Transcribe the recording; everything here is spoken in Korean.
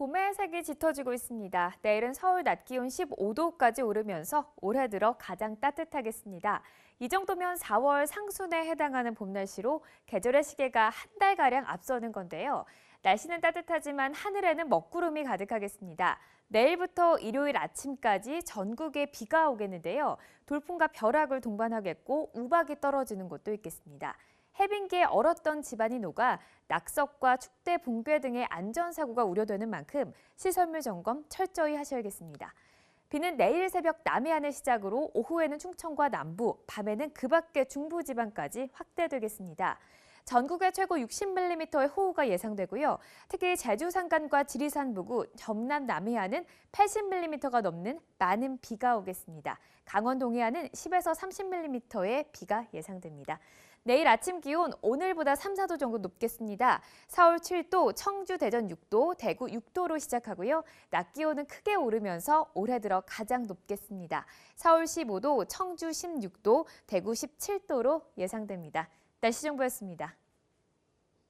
봄의 색이 짙어지고 있습니다. 내일은 서울 낮 기온 15도까지 오르면서 올해 들어 가장 따뜻하겠습니다. 이 정도면 4월 상순에 해당하는 봄 날씨로 계절의 시계가 한 달가량 앞서는 건데요. 날씨는 따뜻하지만 하늘에는 먹구름이 가득하겠습니다. 내일부터 일요일 아침까지 전국에 비가 오겠는데요. 돌풍과 벼락을 동반하겠고 우박이 떨어지는 곳도 있겠습니다. 해빙기에 얼었던 집안이 녹아 낙석과 축대 붕괴 등의 안전사고가 우려되는 만큼 시설물 점검 철저히 하셔야겠습니다. 비는 내일 새벽 남해안을 시작으로 오후에는 충청과 남부, 밤에는 그 밖의 중부지방까지 확대되겠습니다. 전국에 최고 60mm의 호우가 예상되고요. 특히 제주 산간과 지리산 부구, 전남 남해안은 80mm가 넘는 많은 비가 오겠습니다. 강원 동해안은 10에서 30mm의 비가 예상됩니다. 내일 아침 기온 오늘보다 3, 4도 정도 높겠습니다. 서울 7도, 청주, 대전 6도, 대구 6도로 시작하고요. 낮 기온은 크게 오르면서 올해 들어 가장 높겠습니다. 서울 15도, 청주 16도, 대구 17도로 예상됩니다. 날씨 정보였습니다.